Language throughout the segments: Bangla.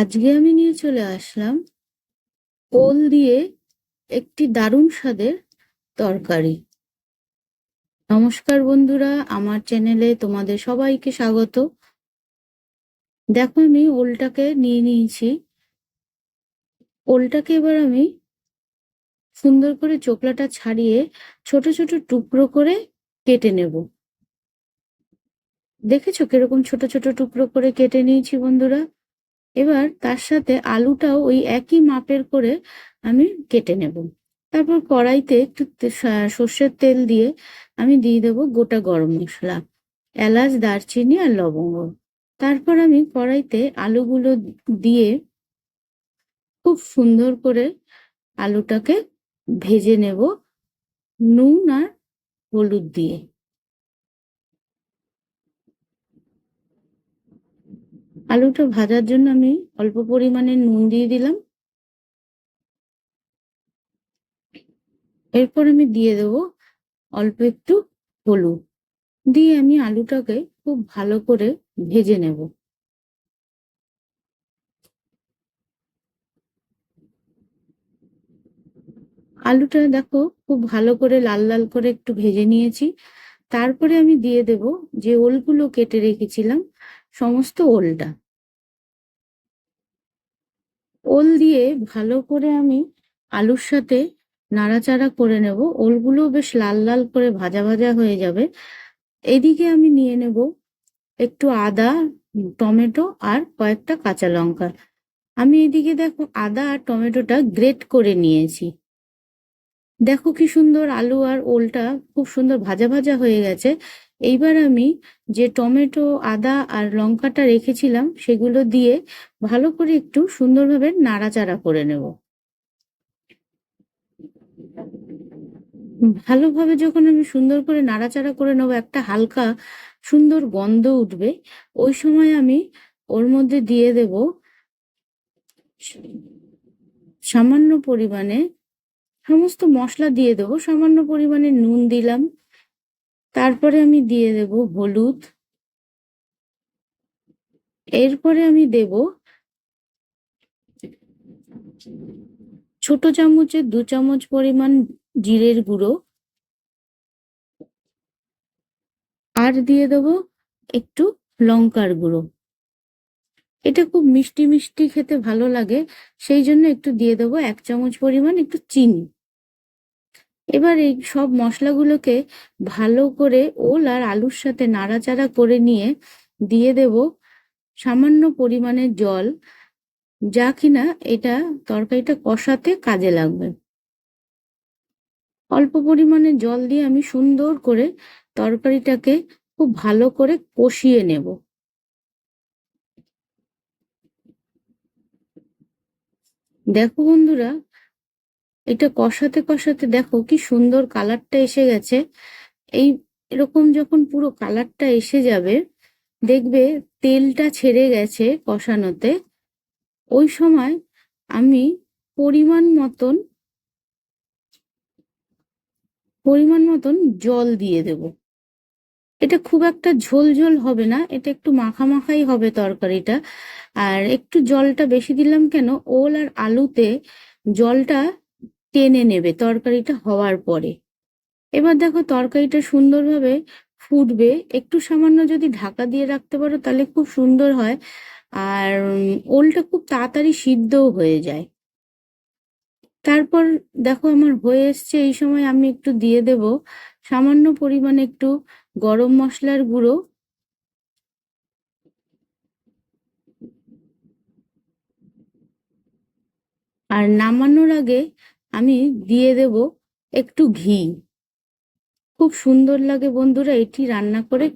আজকে আমি নিয়ে চলে আসলাম ওল দিয়ে একটি দারুণ স্বাদের তরকারি। নমস্কার বন্ধুরা, আমার চ্যানেলে তোমাদের সবাইকে স্বাগত। দেখো, আমি ওলটাকে নিয়ে নিয়েছি। ওলটাকে এবার আমি সুন্দর করে চোকলাটা ছাড়িয়ে ছোট ছোট টুকরো করে কেটে নেব। দেখেছ কীরকম ছোট ছোট টুকরো করে কেটে নিয়েছি বন্ধুরা? এবার তার সাথে আলুটাও ওই একই মাপের করে আমি কেটে নেব। তারপর কড়াইতে একটু সর্ষের তেল দিয়ে আমি দিয়ে দেবো গোটা গরম মশলা, এলাচ, দারচিনি আর লবঙ্গ। তারপর আমি কড়াইতে আলুগুলো দিয়ে খুব সুন্দর করে আলুটাকে ভেজে নেব নুন আর হলুদ দিয়ে। আলুটা ভাজার জন্য আমি অল্প পরিমাণে নুন দিয়ে দিলাম। এরপর আমি দিয়ে দেব অল্প একটু হলুদ। দিয়ে আমি আলুটাকে খুব ভালো করে ভেজে নেব। আলুটা দেখো খুব ভালো করে লাল লাল করে একটু ভেজে নিয়েছি। তারপরে আমি দিয়ে দেব যে ওলগুলো কেটে রেখেছিলাম, সমস্ত ওলটা। ওল দিয়ে ভালো করে আমি আলুর সাথে নাড়াচাড়া করে নেব। ওলগুলো বেশ লাল লাল করে ভাজা ভাজা হয়ে যাবে। এদিকে আমি নিয়ে নেব একটু আদা, টমেটো আর কয়েকটা কাঁচা লঙ্কা। আমি এদিকে দেখো আদা আর টমেটোটা গ্রেট করে নিয়েছি। দেখো কি সুন্দর আলু আর ওলটা খুব সুন্দর ভাজা ভাজা হয়ে গেছে। এইবার আমি যে টমেটো, আদা আর লঙ্কাটা রেখেছিলাম সেগুলো দিয়ে ভালো করে একটু সুন্দরভাবে নাড়াচাড়া করে নেব। ভালোভাবে যখন আমি সুন্দর করে নাড়াচাড়া করে নেব, একটা হালকা সুন্দর গন্ধ উঠবে, ওই সময় আমি ওর মধ্যে দিয়ে দেব সামান্য পরিমাণে সমস্ত মশলা দিয়ে দেবো, সামান্য পরিমাণে নুন দিলাম। তারপরে আমি দিয়ে দেব হলুদ। এরপরে আমি দেব ছোট চামচের দু চামচ পরিমাণ জিরের গুঁড়ো। আর দিয়ে দেব একটু লঙ্কার গুঁড়ো। এটা খুব মিষ্টি মিষ্টি খেতে ভালো লাগে, সেই জন্য একটু দিয়ে দেবো এক চামচ পরিমাণ একটু চিনি। এবার এই সব মশলাগুলোকে ভালো করে ওল আর আলুর সাথে নাড়াচাড়া করে নিয়ে দিয়ে দেব সামান্য পরিমাণে জল, যা কিনা এটা তরকারিটা কষাতে কাজে লাগবে। অল্প পরিমাণে জল দিয়ে আমি সুন্দর করে তরকারিটাকে খুব ভালো করে কষিয়ে নেব। দেখো বন্ধুরা এটা কষাতে কষাতে দেখো কি সুন্দর কালারটা এসে গেছে। এই এরকম যখন পুরো কালারটা এসে যাবে, দেখবে তেলটা ছেড়ে গেছে কষানোতে। ওই সময় আমি পরিমাণ মতন পরিমাণ মতন জল দিয়ে দেব। এটা খুব একটা ঝোল ঝোল হবে না, এটা একটু মাখা মাখাই হবে তরকারিটা। আর একটু জলটা বেশি দিলাম কেন? ওল আর আলুতে জলটা টেনে নেবে তরকারিটা হওয়ার পরে। এবার দেখো তরকারিটা সুন্দরভাবে ফুটবে। একটু সামান্য যদি ঢাকা দিয়ে রাখতে পারো তাহলে খুব সুন্দর হয়। আর ওলটা খুব তাড়াতাড়ি সিদ্ধও হয়ে যায়। তারপর দেখো আমার হয়ে এসছে, এই সময় আমি একটু দিয়ে দেব। সামান্য পরিমাণে একটু গরম মশলার গুঁড়ো। আর নামানোর আগে আমি দিয়ে দেব একটু ঘি। খুব সুন্দর লাগে বন্ধুরা, এটি রান্না করে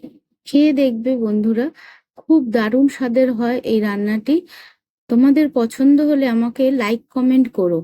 খেয়ে দেখবে বন্ধুরা। খুব দারুণ স্বাদের হয় এই রান্নাটি। তোমাদের পছন্দ হলে আমাকে লাইক কমেন্ট করো।